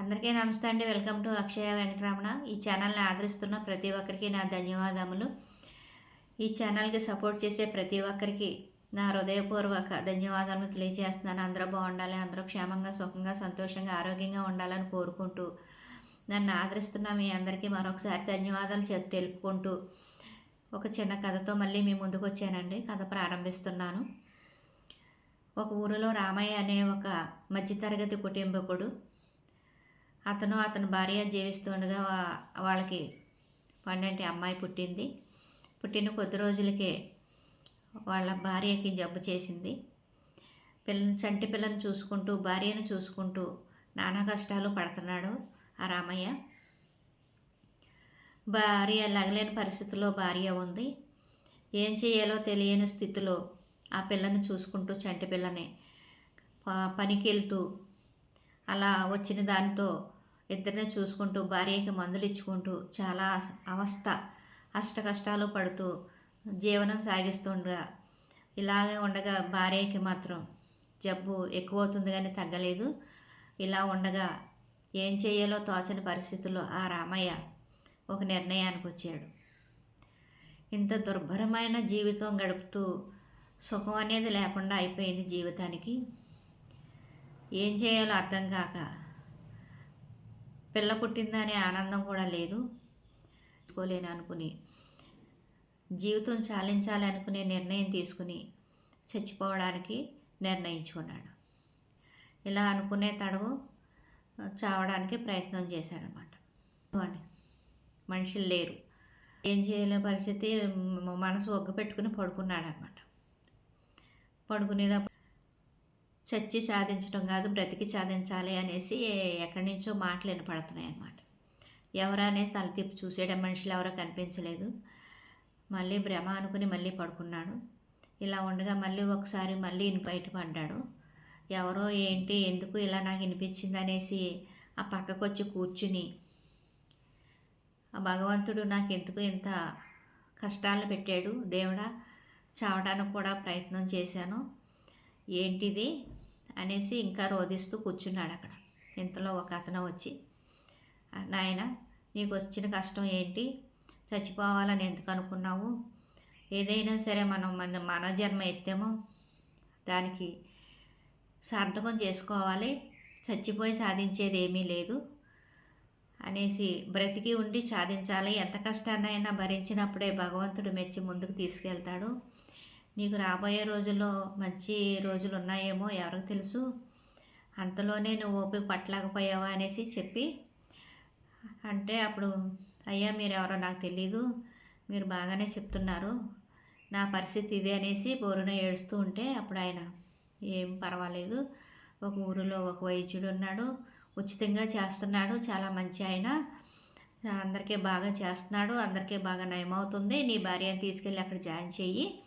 అందరికీ నమస్తే అండి. Welcome to Akshaya Venkataramana. ఈ ఛానల్ని ఆదరిస్తున్న ప్రతి ఒక్కరికి నా ధన్యవాదములు. ఈ ఛానల్కి సపోర్ట్ చేసే ప్రతి ఒక్కరికి నా హృదయపూర్వక ధన్యవాదాలను తెలియజేస్తున్నాను. అందరూ బాగుండాలి అందరూ క్షేమంగా సుఖంగా సంతోషంగా ఆరోగ్యంగా ఉండాలని కోరుకుంటూ నన్ను ఆదరిస్తున్న మీ అందరికీ మరొకసారి ధన్యవాదాలు చెప్ తెలుపుకుంటూ ఒక చిన్న కథతో మళ్ళీ మీ ముందుకు వచ్చానండి. కథ ప్రారంభిస్తున్నాను. ఒక ఊరిలో రామయ్య అనే ఒక మధ్యతరగతి కుటుంబకుడు అతను అతని భార్య జీవిస్తుండగా వాళ్ళకి పండంటి అమ్మాయి పుట్టింది. పుట్టిన కొద్ది రోజులకే వాళ్ళ భార్యకి జబ్బు చేసింది. పిల్ల చంటి పిల్లని చూసుకుంటూ భార్యను చూసుకుంటూ నానా కష్టాలు పడుతున్నాడు ఆ రామయ్య. భార్య లగలేని పరిస్థితిలో భార్య ఉంది. ఏం చేయాలో తెలియని స్థితిలో ఆ పిల్లని చూసుకుంటూ చంటి పిల్లని ప- పనికి వెళ్తూ అలా వచ్చిన దానితో ఇద్దరిని చూసుకుంటూ భార్యకి మందులు ఇచ్చుకుంటూ చాలా అవస్థ. అష్ట కష్టాలు పడుతూ జీవనం సాగిస్తుండగా ఇలాగే ఉండగా భార్యకి మాత్రం జబ్బు ఎక్కువ అవుతుంది కానీ తగ్గలేదు. ఇలా ఉండగా ఏం చేయాలో తోచని పరిస్థితుల్లో ఆ రామయ్య ఒక నిర్ణయానికి వచ్చాడు. ఇంత దుర్భరమైన జీవితం గడుపుతూ సుఖం అనేది లేకుండా అయిపోయింది జీవితానికి. ఏం చేయాలో అర్థం కాక పిల్ల పుట్టిందనే ఆనందం కూడా లేదు. తీసుకోలేను అనుకుని జీవితం చాలించాలి అనుకునే నిర్ణయం తీసుకుని చచ్చిపోవడానికి నిర్ణయించుకున్నాడు. ఇలా అనుకునే తడవు చావడానికి ప్రయత్నం చేశాడనమాట చూడండి మనుషులు లేరు. ఏం చేయలే పరిస్థితి మనసు ఒగ్గు పెట్టుకుని పడుకున్నాడనమాట పడుకునేటప్పుడు చచ్చి సాధించడం కాదు బ్రతికి సాధించాలి అనేసి ఎక్కడి నుంచో మాటలు వినపడుతున్నాయి అన్నమాట. ఎవరు అనేసి తల తిప్పి చూసేయడం మనుషులు ఎవరో కనిపించలేదు. మళ్ళీ భ్రమ అనుకుని మళ్ళీ పడుకున్నాడు. ఇలా ఉండగా మళ్ళీ ఒకసారి మళ్ళీ బయటపడ్డాడు ఎవరో ఏంటి ఎందుకు ఇలా నాకు వినిపించింది అనేసి ఆ పక్కకు వచ్చి కూర్చుని ఆ భగవంతుడు నాకు ఎందుకు ఇంత కష్టాలు పెట్టాడు? దేవుడా చావడానికి కూడా ప్రయత్నం చేశాను. ఏంటిది? అనేసి ఇంకా రోధిస్తూ కూర్చున్నాడు అక్కడ. ఇంతలో ఒక అతను వచ్చి నాయన నీకు వచ్చిన కష్టం ఏంటి? చచ్చిపోవాలని ఎందుకు అనుకున్నావు? ఏదైనా సరే మనం మన మన జన్మ ఎత్తేమో దానికి సార్థకం చేసుకోవాలి. చచ్చిపోయి సాధించేది ఏమీ లేదు అనేసి బ్రతికి ఉండి సాధించాలి. ఎంత కష్టాన్నైనా భరించినప్పుడే భగవంతుడు మెచ్చి ముందుకు తీసుకెళ్తాడు. నీకు రాబోయే రోజుల్లో మంచి రోజులు ఉన్నాయేమో ఎవరికి తెలుసు. అంతలోనే నువ్వు ఓపిక పట్టలేకపోయావా అనేసి చెప్పి అంటే అప్పుడు అయ్యా మీరు ఎవరో నాకు తెలీదు. మీరు బాగానే చెప్తున్నారు. నా పరిస్థితి ఇదే అనేసి బోరున ఏడుస్తూ ఉంటే అప్పుడు ఆయన ఏం పర్వాలేదు. ఒక ఊరిలో ఒక వైద్యుడు ఉన్నాడు. ఉచితంగా చేస్తున్నాడు. చాలా మంచి ఆయన. అందరికీ బాగా చేస్తున్నాడు. అందరికీ బాగా నయమవుతుంది. నీ భార్యను తీసుకెళ్ళి అక్కడ జాయిన్ చెయ్యి.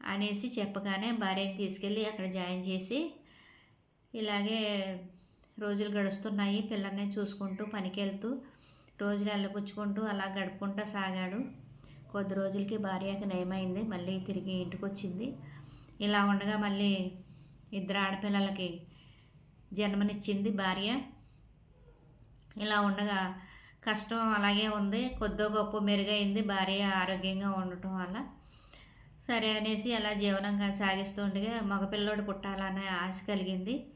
అనేసి చెప్పగానే భార్యని తీసుకెళ్ళి అక్కడ జాయిన్ చేసి ఇలాగే రోజులు గడుస్తున్నాయి పిల్లల్ని చూసుకుంటూ పనికి వెళ్తూ రోజులు వెళ్ళపుచ్చుకుంటూ అలా గడుపుకుంటూ సాగాడు. కొద్ది రోజులకి భార్యకి నయమైంది మళ్ళీ తిరిగి ఇంటికి వచ్చింది ఇలా ఉండగా మళ్ళీ ఇద్దరు ఆడపిల్లలకి జన్మనిచ్చింది భార్య. ఇలా ఉండగా కష్టం అలాగే ఉంది కొద్దో గొప్ప మెరుగైంది భార్య ఆరోగ్యంగా ఉండటం వల్ల. సరే అనేసి అలా జీవనంగా సాగిస్తూ ఉండగా మగపిల్లోడు పుట్టాలనే ఆశ కలిగింది.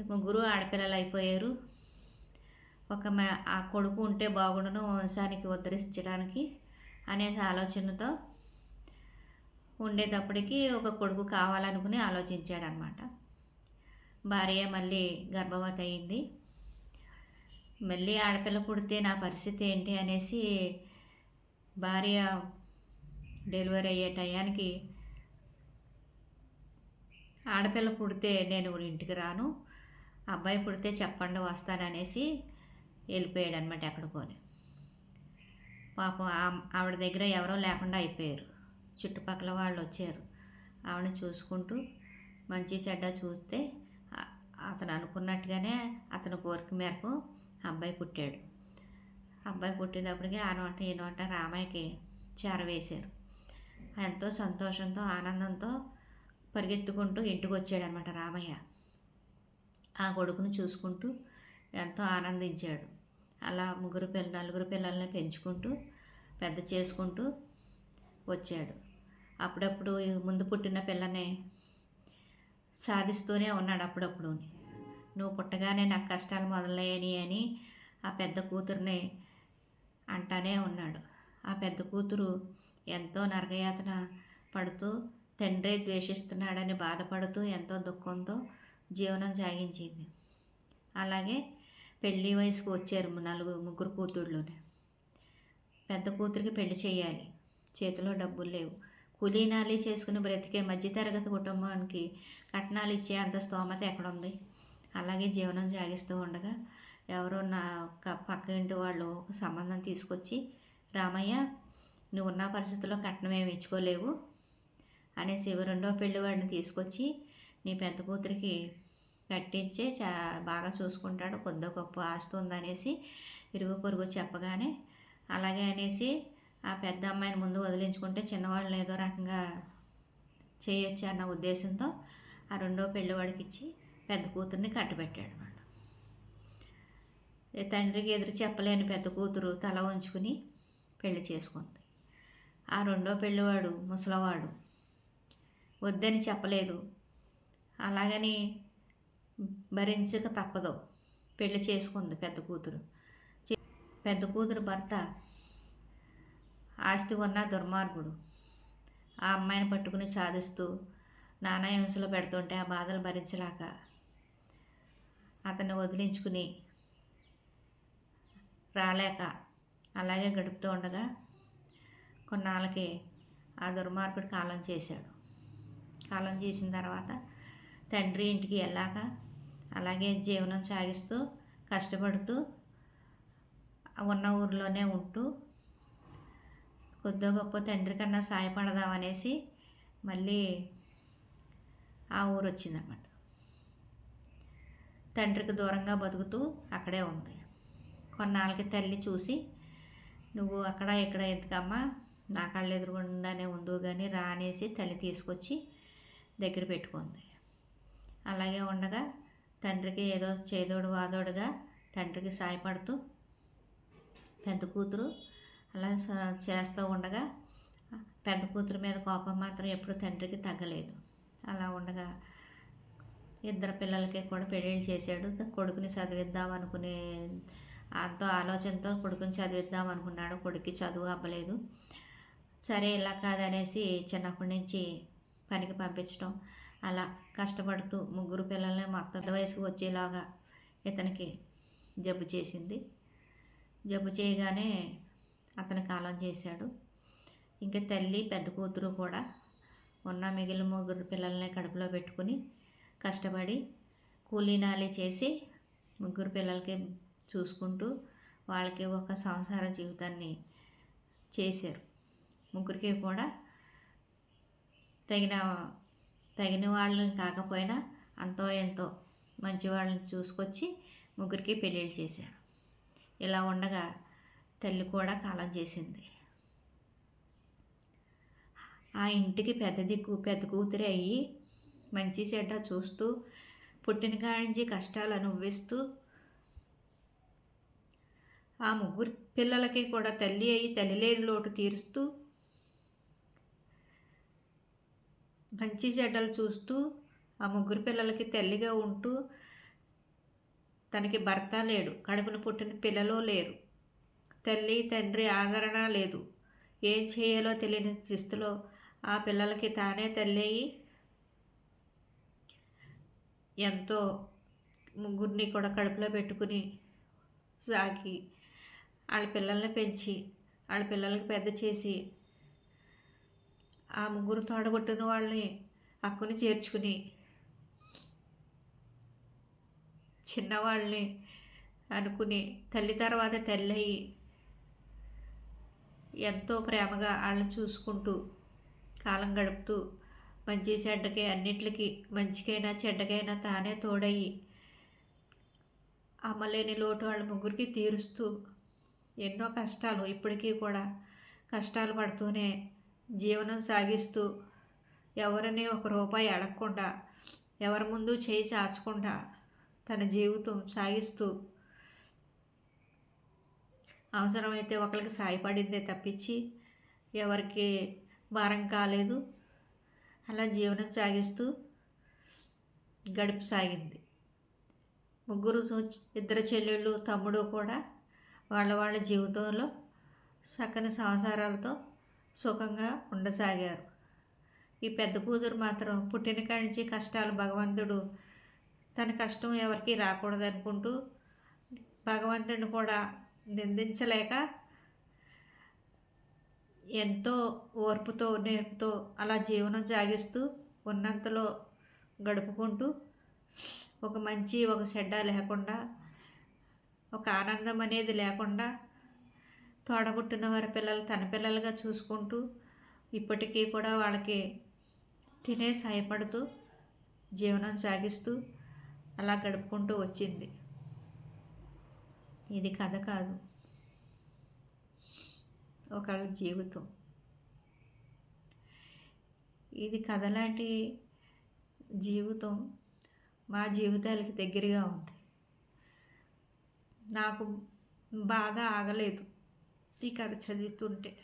ముగ్గురు ఆడపిల్లలు అయిపోయారు. ఒక మ- ఆ కొడుకు ఉంటే బాగుండును వంశానికి ఉద్ధరించడానికి అనే ఆలోచనతో ఉండేటప్పటికి ఒక కొడుకు కావాలనుకుని ఆలోచించాడనమాట. భార్య మళ్ళీ గర్భవతి అయింది. మళ్ళీ ఆడపిల్ల పుడితే నా పరిస్థితి ఏంటి అనేసి భార్య డెలివరీ అయ్యే టయానికి ఆడపిల్ల పుడితే నేను ఇంటికి రాను. అబ్బాయి పుడితే చెప్పండి వస్తాననేసి వెళ్ళిపోయాడు అనమాట ఎక్కడికోని. పాపం ఆవిడ దగ్గర ఎవరో లేకుండా అయిపోయారు. చుట్టుపక్కల వాళ్ళు వచ్చారు. ఆవిడని చూసుకుంటూ మంచి చెడ్డ చూస్తే అతను అనుకున్నట్టుగానే అతని కోరిక మేరకు అబ్బాయి పుట్టాడు. అబ్బాయి పుట్టినప్పటికీ ఆ నోట ఈ నోట రామయ్యకి చేరవేశారు. ఎంతో సంతోషంతో ఆనందంతో పరిగెత్తుకుంటూ ఇంటికి వచ్చాడనమాట రామయ్య. ఆ కొడుకును చూసుకుంటూ ఎంతో ఆనందించాడు. అలా ముగ్గురు పిల్ల నలుగురు పిల్లల్ని పెంచుకుంటూ పెద్ద చేసుకుంటూ వచ్చాడు. అప్పుడప్పుడు ముందు పుట్టిన పిల్లని సాధిస్తూనే ఉన్నాడు అప్పుడప్పుడు నువ్వు పుట్టగానే నాకు కష్టాలు మొదలయ్యాయి అని ఆ పెద్ద కూతుర్ని అంటానే ఉన్నాడు. ఆ పెద్ద కూతురు ఎంతో నరకయాతన పడుతూ తండ్రి ద్వేషిస్తున్నాడని బాధపడుతూ ఎంతో దుఃఖంతో జీవనం సాగించింది. అలాగే పెళ్ళి వయసుకు వచ్చారు నలుగురు ముగ్గురు కూతుళ్ళునే. పెద్ద కూతురికి పెళ్ళి చేయాలి. చేతిలో డబ్బులు లేవు. కూలీనాలి చేసుకుని బ్రతికే మధ్యతరగతి కుటుంబానికి కట్నాలు ఇచ్చే అంత స్తోమత ఎక్కడుంది? అలాగే జీవనం సాగిస్తూ ఉండగా ఎవరో నా పక్క ఇంటి వాళ్ళు ఒక సంబంధం తీసుకొచ్చి రామయ్య నువ్వు ఉన్న పరిస్థితుల్లో కట్నం ఏమి ఇచ్చుకోలేవు అనేసి రెండో పెళ్ళివాడిని తీసుకొచ్చి నీ పెద్ద కూతురికి కట్టించే చా బాగా చూసుకుంటాడు కొద్ది గొప్ప ఆస్తి ఉందనేసి ఇరుగు పొరుగు చెప్పగానే అలాగే అనేసి ఆ పెద్ద అమ్మాయిని ముందు వదిలించుకుంటే చిన్నవాళ్ళని ఏదో రకంగా చేయొచ్చు అన్న ఉద్దేశంతో ఆ రెండో పెళ్ళివాడికి ఇచ్చి పెద్ద కూతుర్ని కట్టబెట్టాడు తండ్రికి ఎదురు చెప్పలేని పెద్ద కూతురు తల ఉంచుకుని పెళ్ళి చేసుకుంది. ఆ రెండో పెళ్ళివాడు ముసలవాడు. వద్దని చెప్పలేదు. అలాగని భరించక తప్పదు. పెళ్ళి చేసుకుంది పెద్ద కూతురు. చే- పెద్ద కూతురు భర్త ఆస్తి ఉన్న దుర్మార్గుడు. ఆ అమ్మాయిని పట్టుకుని చాదిస్తూ నానా హింసలు పెడుతుంటే ఆ బాధలు భరించలేక అతన్ని వదిలించుకుని రాలేక అలాగే గడుపుతూ ఉండగా కొన్నాళ్ళకి ఆ దుర్మార్గుడు కాలం చేశాడు. కాలం చేసిన తర్వాత తండ్రి ఇంటికి వెళ్ళాక అలాగే జీవనం సాగిస్తూ కష్టపడుతూ ఉన్న ఊర్లోనే ఉంటూ కొద్దో గొప్ప తండ్రి కన్నా సాయపడదామనేసి మళ్ళీ ఆ ఊరు వచ్చిందన్నమాట. తండ్రికి దూరంగా బతుకుతూ అక్కడే ఉంది. కొన్నాళ్ళకి తల్లి చూసి నువ్వు అక్కడ ఇక్కడ ఎందుకమ్మా? నా కళ్ళు ఎదురుగుండానే ఉందో కానీ రా అనేసి తల్లి తీసుకొచ్చి దగ్గర పెట్టుకుంది. అలాగే ఉండగా తండ్రికి ఏదో చేదోడు వాదోడుగా తండ్రికి సాయపడుతూ పెద్ద కూతురు అలా చేస్తూ ఉండగా పెద్ద కూతురు మీద కోపం మాత్రం ఎప్పుడు తండ్రికి తగ్గలేదు. అలా ఉండగా ఇద్దరు పిల్లలకి కూడా పెళ్ళిళ్ళు చేశాడు. కొడుకుని చదివిద్దాం అనుకునే అంతో ఆలోచనతో కొడుకుని చదివిద్దాం అనుకున్నాడు. కొడుక్కి చదువు అవ్వలేదు. సరే ఇలా కాదనేసి చిన్నప్పటి నుంచి పనికి పంపించడం అలా కష్టపడుతూ ముగ్గురు పిల్లల్ని మొత్తం పెద్ద వయసుకు వచ్చేలాగా ఇతనికి జబ్బు చేసింది. జబ్బు చేయగానే అతను కాలం చేశాడు. ఇంకా తల్లి పెద్ద కూతురు కూడా ఉన్న మిగిలిన ముగ్గురు పిల్లల్ని కడుపులో పెట్టుకుని కష్టపడి కూలీనాలి చేసి ముగ్గురు పిల్లలకి చూసుకుంటూ వాళ్ళకి ఒక సంసార జీవితాన్ని చేశారు. ముగ్గురికి కూడా తగిన తగిన వాళ్ళని కాకపోయినా అంతో ఎంతో మంచి వాళ్ళని చూసుకొచ్చి ముగ్గురికి పెళ్ళిళ్ళు చేశాను ఇలా ఉండగా తల్లి కూడా కాలం చేసింది. ఆ ఇంటికి పెద్ద దిక్కు పెద్ద కూతురి అయ్యి మంచి చెడ్డ చూస్తూ పుట్టిన నుంచి కష్టాలు అనుభవిస్తూ ఆ ముగ్గురు పిల్లలకి కూడా తల్లి అయ్యి తల్లి లేని లోటు తీరుస్తూ మంచి చెడ్డలు చూస్తూ ఆ ముగ్గురు పిల్లలకి తల్లిగా ఉంటూ తనకి భర్త లేడు. కడుపున పుట్టిన పిల్లలు లేరు. తల్లి తండ్రి ఆదరణ లేదు. ఏం చేయాలో తెలియని స్థితిలో ఆ పిల్లలకి తానే తల్లి అయ్యి ఎంతో ముగ్గురిని కూడా కడుపులో పెట్టుకుని సాకి వాళ్ళ పిల్లల్ని పెంచి వాళ్ళ పిల్లలకి పెద్ద చేసి ఆ ముగ్గురు తోడగొట్టిన వాళ్ళని అక్కుని చేర్చుకుని చిన్నవాళ్ళని అనుకుని తల్లి తర్వాత తల్లి అయ్యి ఎంతో ప్రేమగా వాళ్ళని చూసుకుంటూ కాలం గడుపుతూ మంచి చెడ్డకి అన్నిటికి మంచికైనా చెడ్డకైనా తానే తోడయ్యి అమ్మలేని లోటు వాళ్ళ ముగ్గురికి తీరుస్తూ ఎన్నో కష్టాలు ఇప్పటికీ కూడా కష్టాలు పడుతూనే జీవనం సాగిస్తూ ఎవరిని ఒక రూపాయి అడగకుండా ఎవరి ముందు చేయి చాచకుండా తన జీవితం సాగిస్తూ అవసరమైతే ఒకరికి సాయపడిందే తప్పించి ఎవరికి భారం కాలేదు. అలా జీవనం సాగిస్తూ గడుపు సాగింది. ముగ్గురు ఇద్దరు చెల్లెళ్ళు తమ్ముడు కూడా వాళ్ళ వాళ్ళ జీవితంలో చక్కని సంసారాలతో సుఖంగా ఉండసాగారు. ఈ పెద్ద కూతురు మాత్రం పుట్టిన కాడి నుంచి కష్టాలు భగవంతుడు తన కష్టం ఎవరికి రాకూడదనుకుంటూ భగవంతుడిని కూడా నిందించలేక ఎంతో ఓర్పుతో నేర్పుతో అలా జీవనం సాగిస్తూ ఉన్నంతలో గడుపుకుంటూ ఒక మంచి ఒక చెడ్డ లేకుండా ఒక ఆనందం అనేది లేకుండా తోడబుట్టిన వారి పిల్లలు తన పిల్లలుగా చూసుకుంటూ ఇప్పటికీ కూడా వాళ్ళకి తినే సాయపడుతూ జీవనం సాగిస్తూ అలా గడుపుకుంటూ వచ్చింది. ఇది కథ కాదు. ఒక జీవితం. ఇది కథ లాంటి జీవితం మా జీవితాలకి దగ్గరగా ఉంది. నాకు బాగా ఆగలేదు. ఈ కథ చదువుతుంటే.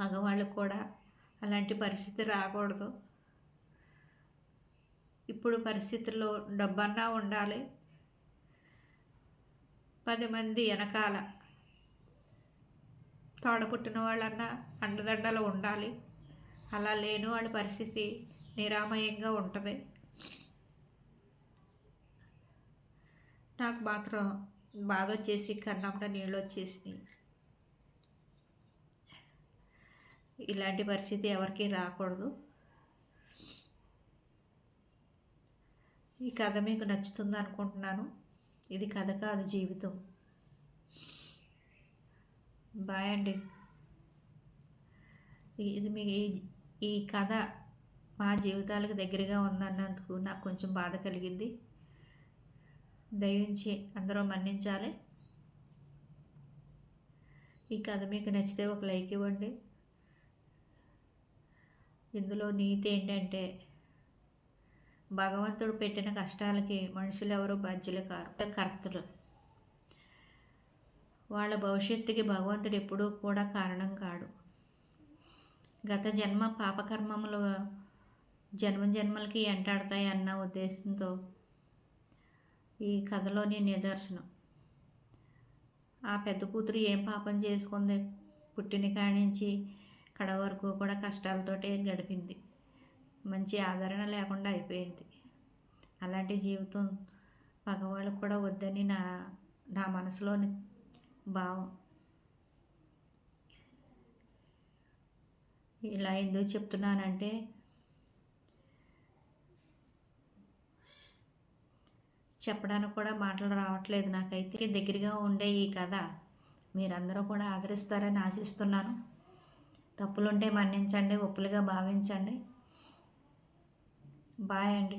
మగవాళ్ళకు కూడా అలాంటి పరిస్థితి రాకూడదు. ఇప్పుడు పరిస్థితుల్లో డబ్బన్నా ఉండాలి. పది మంది వెనకాల తోడపుట్టిన వాళ్ళన్నా అండదండలు ఉండాలి. అలా లేని వాళ్ళ పరిస్థితి నిరామయంగా ఉంటుంది. నాకు మాత్రం బాధ వచ్చేసి కన్నంలో నీళ్ళు వచ్చేసి ఇలాంటి పరిస్థితి ఎవరికి రాకూడదు. ఈ కథ మీకు నచ్చుతుంది అనుకుంటున్నాను. ఇది కథ కాదు జీవితం. బాయ్ అండి. ఇది మీ ఈ కథ మా జీవితాలకు దగ్గరగా ఉందన్నందుకు నాకు కొంచెం బాధ కలిగింది. దయించి అందరూ మన్నించాలి. ఈ కథ మీకు నచ్చితే ఒక లైక్ ఇవ్వండి. ఇందులో నీతి ఏంటంటే భగవంతుడు పెట్టిన కష్టాలకి మనుషులు ఎవరు బాధ్యులు కారు కర్తలు. వాళ్ళ భవిష్యత్తుకి భగవంతుడు ఎప్పుడూ కూడా కారణం కాడు. గత జన్మ పాపకర్మములు జన్మ జన్మలకి ఎంటాడతాయి అన్న ఉద్దేశంతో ఈ కథలోని నిదర్శనం. ఆ పెద్ద కూతురు ఏం పాపం చేసుకుంది? పుట్టిన కానించి నుంచి కడ వరకు కూడా కష్టాలతోటే గడిపింది. మంచి ఆదరణ లేకుండా అయిపోయింది. అలాంటి జీవితం మగవాళ్ళకు కూడా వద్దని నా నా మనసులోని భావం. ఇలా ఎందుకు చెప్తున్నానంటే చెప్పడానికి కూడా మాటలు రావట్లేదు నాకైతే. దగ్గరగా ఉండే ఈ కథ మీరందరూ కూడా ఆదరిస్తారని ఆశిస్తున్నాను. తప్పులుంటే మన్నించండి ఒప్పులుగా భావించండి. బాయ్ అండి.